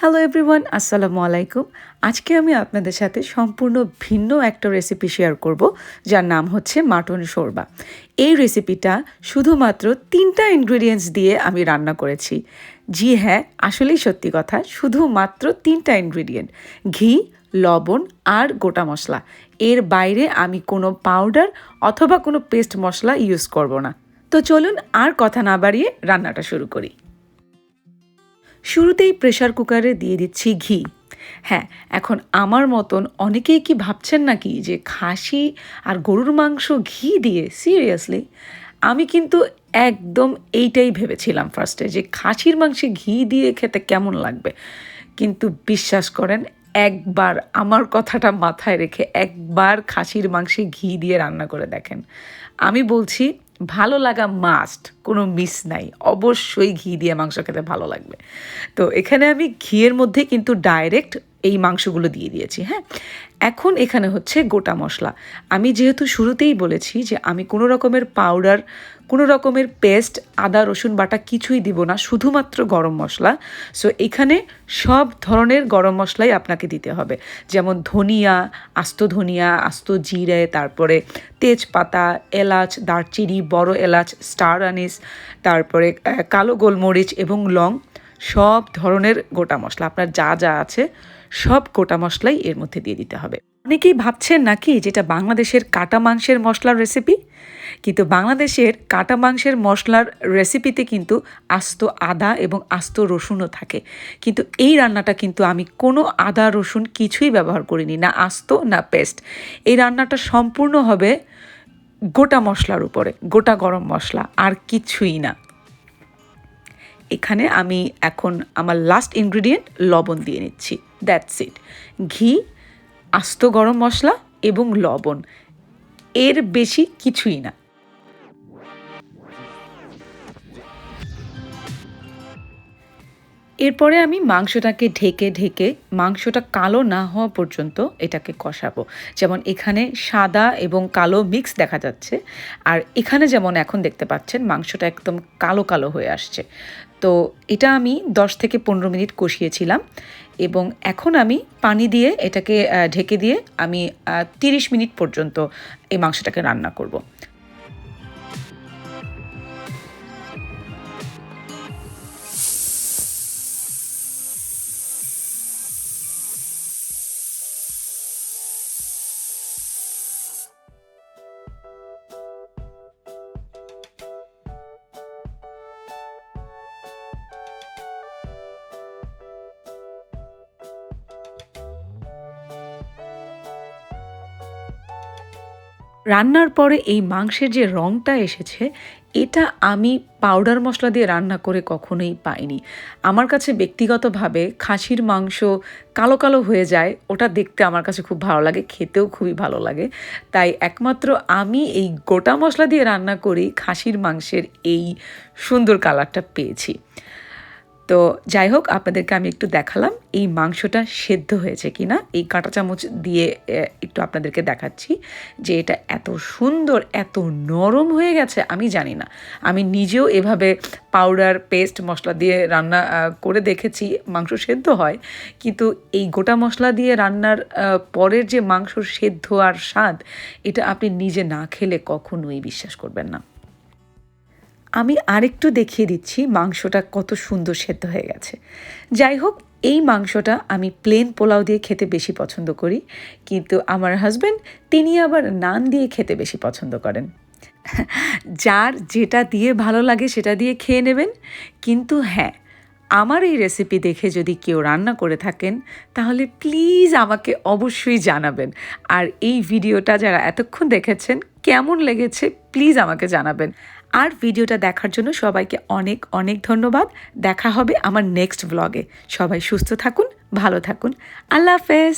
Hello everyone আসসালামু আলাইকুম আজকে আমি আপনাদের সাথে সম্পূর্ণ ভিন্ন একটা রেসিপি শেয়ার করব, যার নাম হচ্ছে মাটন শোরবা। এই রেসিপিটা শুধুমাত্র তিনটা ইনগ্রিডিয়েন্টস দিয়ে আমি রান্না করেছি। জি হ্যাঁ আসলেই সত্যি কথা, শুধুমাত্র তিনটা ইনগ্রিডিয়েন্ট ঘি, লবণ আর গোটা মশলা। এর বাইরে আমি কোনো পাউডার অথবা কোনো পেস্ট মশলা ইউজ করব না। তো চলুন আর কথা না বাড়িয়ে রান্নাটা শুরু করি। শুরুতেই প্রেশার কুকারে দিয়ে দিচ্ছি ঘি। হ্যাঁ এখন আমার মতন অনেকেই কি ভাবছেন নাকি যে খাসি আর গরুর মাংস ঘি দিয়ে? সিরিয়াসলি আমি কিন্তু একদম এইটাই ভেবেছিলাম ফার্স্টে যে খাসির মাংসে ঘি দিয়ে খেতে কেমন লাগবে। কিন্তু বিশ্বাস করেন, একবার আমার কথাটা মাথায় রেখে একবার খাসির মাংসে ঘি দিয়ে রান্না করে দেখেন। আমি বলছি ভালো লাগা মাস্ট কোনো মিস নাই। অবশ্যই ঘি দিয়ে মাংস খেতে ভালো লাগবে। তো এখানে আমি ঘিয়ের মধ্যে কিন্তু ডাইরেক্ট এই মাংসগুলো দিয়ে দিয়েছি হ্যাঁ? এখন এখানে হচ্ছে গোটা মশলা। আমি যেহেতু শুরুতেই বলেছি যে আমি কোনো রকমের পাউডার কোনো রকমের পেস্ট আদা, রসুন, বাটা কিছুই দিব না, শুধুমাত্র গরম মশলা। সো এখানে সব ধরনের গরম মশলাই আপনাকে দিতে হবে। যেমন ধনিয়া, আস্ত ধনিয়া, আস্ত জিরে, তারপরে তেজপাতা, এলাচ, দারচিনি, বড় এলাচ, স্টার আনিস, তারপরে কালো গোলমরিচ এবং লং। সব ধরনের গোটা মশলা। আপনার যা যা আছে, সব গোটা মশলাই এর মধ্যে দিয়ে দিতে হবে। অনেকেই ভাবছেন নাকি যেটা বাংলাদেশের কাটা মাংসের মশলার রেসিপি কিন্তু বাংলাদেশের কাটা মাংসের মশলার রেসিপিতে কিন্তু আস্ত আদা এবং আস্ত রসুনও থাকে। কিন্তু এই রান্নাটা কিন্তু আমি কোনো আদা, রসুন কিছুই ব্যবহার করিনি, না আস্ত, না পেস্ট এই রান্নাটা সম্পূর্ণ হবে গোটা মশলার উপরে, গোটা গরম মশলা, আর কিছুই না। এখানে আমি এখন আমার লাস্ট ইনগ্রিডিয়েন্ট লবণ দিয়ে নিচ্ছি। দ্যাটস ইট ঘি, আস্ত গরম মশলা এবং লবণ। এর বেশি কিছুই না। এরপরে আমি মাংসটাকে ঢেকে ঢেকে মাংসটা কালো না হওয়া পর্যন্ত এটাকে কষাবো। যেমন এখানে সাদা এবং কালো মিক্স দেখা যাচ্ছে। আর এখানে যেমন এখন দেখতে পাচ্ছেন, মাংসটা একদম কালো কালো হয়ে আসছে। তো এটা আমি দশ থেকে পনেরো মিনিট কষিয়েছিলাম এবং এখন আমি পানি দিয়ে এটাকে ঢেকে দিয়ে আমি তিরিশ মিনিট পর্যন্ত এই মাংসটাকে রান্না করব। রান্নার পরে এই মাংসের যে রঙটা এসেছে, এটা আমি পাউডার মশলা দিয়ে রান্না করে কখনোই পাইনি। আমার কাছে ব্যক্তিগতভাবে খাসির মাংস কালো কালো হয়ে যায়, ওটা দেখতে আমার কাছে খুব ভালো লাগে, খেতেও খুবই ভালো লাগে। তাই একমাত্র আমি এই গোটা মশলা দিয়ে রান্না করি, খাসির মাংসের এই সুন্দর কালারটা পেয়েছি। তো যাই হোক, আপনাদেরকে আমি একটু দেখালাম এই মাংসটা সেদ্ধ হয়েছে কি না এই কাঁটা চামচ দিয়ে একটু আপনাদেরকে দেখাচ্ছি যে এটা এত সুন্দর, এত নরম হয়ে গেছে, আমি জানি না। আমি নিজেও এভাবে পাউডার পেস্ট মশলা দিয়ে রান্না করে দেখেছি, মাংস সেদ্ধ হয়। কিন্তু এই গোটা মশলা দিয়ে রান্নার পরের যে মাংস সেদ্ধ আর স্বাদ, এটা আপনি নিজে না খেলে কখনোই বিশ্বাস করবেন না। আমি আরেকটু দেখিয়ে দিচ্ছি মাংসটা কত সুন্দর সেদ্ধ হয়ে গেছে। যাই হোক, এই মাংসটা আমি প্লেন পোলাও দিয়ে খেতে বেশি পছন্দ করি, কিন্তু আমার হাজব্যান্ড তিনি আবার নান দিয়ে খেতে বেশি পছন্দ করেন। যার যেটা দিয়ে ভালো লাগে সেটা দিয়ে খেয়ে নেবেন। কিন্তু হ্যাঁ আমার এই রেসিপি দেখে যদি কেউ রান্না করে থাকেন, তাহলে প্লিজ আমাকে অবশ্যই জানাবেন। আর এই ভিডিওটা যারা এতক্ষণ দেখেছেন, কেমন লেগেছে প্লিজ আমাকে জানাবেন। আর ভিডিওটা দেখার জন্য সবাইকে অনেক অনেক ধন্যবাদ। দেখা হবে আমার নেক্সট ব্লগে সবাই সুস্থ থাকুন, ভালো থাকুন। আল্লাহ হাফেজ।